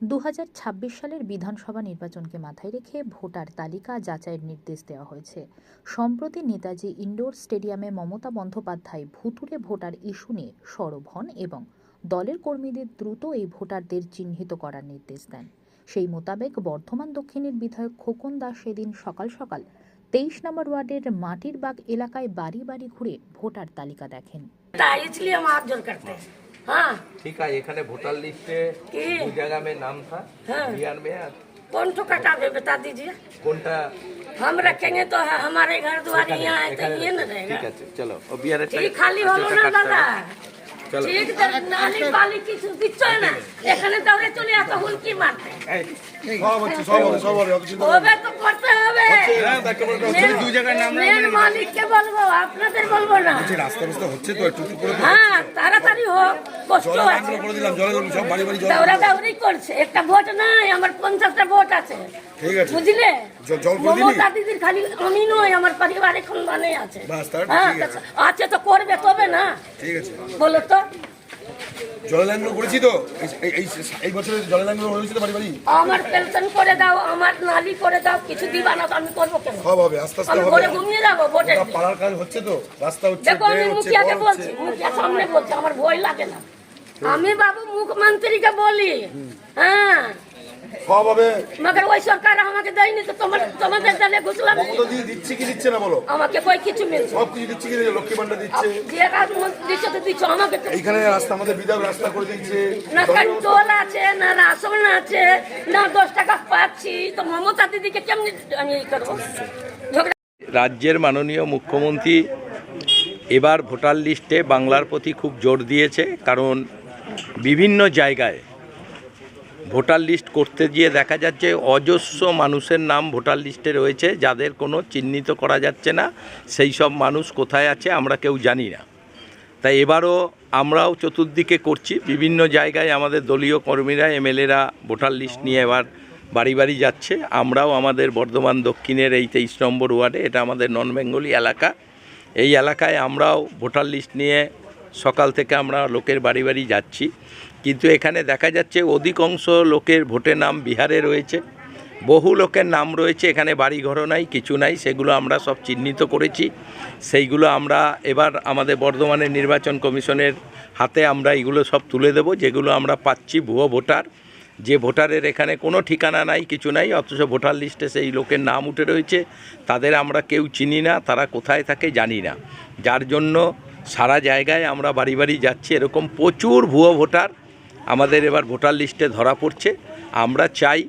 দু হাজার ছাব্বিশ সালের বিধানসভা নির্বাচনকে মাথায় রেখে ভোটার তালিকা যাচাইয়ের নির্দেশ দেওয়া হয়েছে। সম্প্রতি নেতাজি ইনডোর স্টেডিয়ামে মমতা বন্দ্যোপাধ্যায় ভুতুরে ভোটার ইস্যু নিয়ে সরব হন এবং দলের কর্মীদের দ্রুত এই ভোটারদের চিহ্নিত করার নির্দেশ দেন। সেই মোতাবেক বর্ধমান দক্ষিণের বিধায়ক খোকন দাস সেদিন সকাল সকাল তেইশ নম্বর ওয়ার্ডের মাটির বাগ এলাকায় বাড়ি বাড়ি ঘুরে ভোটার তালিকা দেখেন। था इसलिए हम हाथ जोड़ करते हैं हाँ ठीक है एखाने वोटर लिस्ट की? दो जगह में नाम था हाँ। बिहार में और कौन तो कटावे बता दीजिए कोनटा हम रखेंगे तो है हमारे घर द्वार यहाँ है तो ये न रहेगा ठीक है चलो और बिहार ঠিক খালি হলো না এখানে দৌড়ে চলে এত হ্যাঁ, হ্যাঁ তাড়াতাড়ি হোক কষ্ট করছে। একটা ভোট নাই আমার পঞ্চাশটা ভোট আছে। বুঝলে? জল করে দিলি? মমতা দিদির খালি আমি নই আমার পরিবার এখন মানে আছে। বাস, তাহলে ঠিক আছে। আছে তো করবে তবে না। ঠিক আছে। বলো তো। জলের করেছি তো। এই- এই- এই এই বছরে জলের লাইনগুলো বাড়ি বাড়ি? আমার পেনশন করে দাও আমার নালি করে দাও কিছু দিবা না আমি করব কেন? সব হবে আস্তে আস্তে হবে। ঘরে ঘুমিয়ে যাব ভোটের পাড়ার কাজ হচ্ছে তো রাস্তা হচ্ছে দেখো আমি মুখিয়াকে বলছি মুখিয়া সামনে বলছি আমার ভয় লাগে না। আমি বাবু মুখ্যমন্ত্রীকে বলি হ্যাঁ সব হবে। মগর ওই সরকার আমাকে দেয়নি তো তোমার তোমাদের দলে ঘুষলাম। মমতা দিয়ে দিচ্ছে কি দিচ্ছে না বলো? আমাকে কই কিছু মিলছে সব কিছু দিচ্ছে কি লক্ষ্মী ভান্ডার দিচ্ছে। যে কাজ দিচ্ছ তো দিচ্ছ আমাকে এইখানে রাস্তা আমাদের বিধায়ক রাস্তা করে দিচ্ছে। না কন্ট্রোল আছে না রাশন আছে না দশ টাকা পাচ্ছি। তো মমতা দিদিকে কেমনি আমি করব? রাজ্যের মাননীয় মুখ্যমন্ত্রী এবার ভোটার লিস্টে বাংলার প্রতি খুব জোর দিয়েছে কারণ বিভিন্ন জায়গায় ভোটার লিস্ট করতে গিয়ে দেখা যাচ্ছে অজস্র মানুষের নাম ভোটার লিস্টে রয়েছে, যাদের কোনো চিহ্নিত করা যাচ্ছে না। সেই সব মানুষ কোথায় আছে আমরা কেউ জানি না। তাই এবারও আমরাও চতুর্দিকে করছি। বিভিন্ন জায়গায় আমাদের দলীয় কর্মীরা, এমএলএরা ভোটার লিস্ট নিয়ে এবার বাড়ি বাড়ি যাচ্ছে। আমরাও আমাদের বর্ধমান দক্ষিণের এই তেইশ নম্বর ওয়ার্ডে, এটা আমাদের নন বেঙ্গলি এলাকা। এই এলাকায় আমরাও ভোটার লিস্ট নিয়ে সকাল থেকে আমরা লোকের বাড়ি বাড়ি যাচ্ছি। কিন্তু এখানে দেখা যাচ্ছে অধিকাংশ লোকের ভোটের নাম বিহারে রয়েছে। বহু লোকের নাম রয়েছে, এখানে বাড়ি ঘরও নাই, কিছু নাই, সেগুলো আমরা সব চিহ্নিত করেছি। সেইগুলো আমরা এবার আমাদের বর্ধমানের নির্বাচন কমিশনের হাতে আমরা এগুলো সব তুলে দেব, যেগুলো আমরা পাচ্ছি ভুয়ো ভোটার। যে ভোটারের এখানে কোনো ঠিকানা নাই, কিছু নাই, অথচ ভোটার লিস্টে সেই লোকের নাম উঠে রয়েছে, তাদের আমরা কেউ চিনি না, তারা কোথায় থাকে জানি না। যার জন্য সারা জায়গায় আমরা বাড়ি বাড়ি যাচ্ছি, এরকম প্রচুর ভুয়ো ভোটার আমাদের এবার ভোটার লিস্টে ধরা পড়ছে। আমরা চাই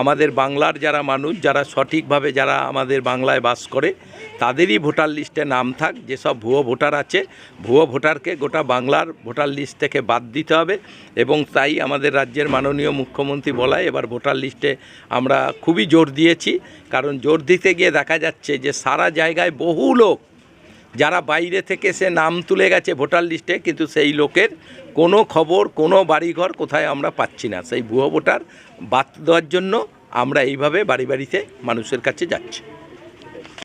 আমাদের বাংলার যারা মানুষ, যারা সঠিকভাবে যারা আমাদের বাংলায় বাস করে, তাদেরই ভোটার লিস্টে নাম থাক। যেসব ভুয়ো ভোটার আছে, ভুয়ো ভোটারকে গোটা বাংলার ভোটার লিস্ট থেকে বাদ দিতে হবে এবং তাই আমাদের রাজ্যের মাননীয় মুখ্যমন্ত্রী বলায় এবার ভোটার লিস্টে আমরা খুবই জোর দিয়েছি। কারণ জোর দিতে গিয়ে দেখা যাচ্ছে যে সারা জায়গায় বহু লোক যারা বাইরে থেকে সে নাম তুলে গেছে ভোটার লিস্টে, কিন্তু সেই লোকের কোনো খবর, কোনো বাড়িঘর কোথায় আমরা পাচ্ছি না। সেই ভুয়ো ভোটার বাদ দেওয়ার জন্য আমরা এইভাবে বাড়ি বাড়িতে মানুষের কাছে যাচ্ছি।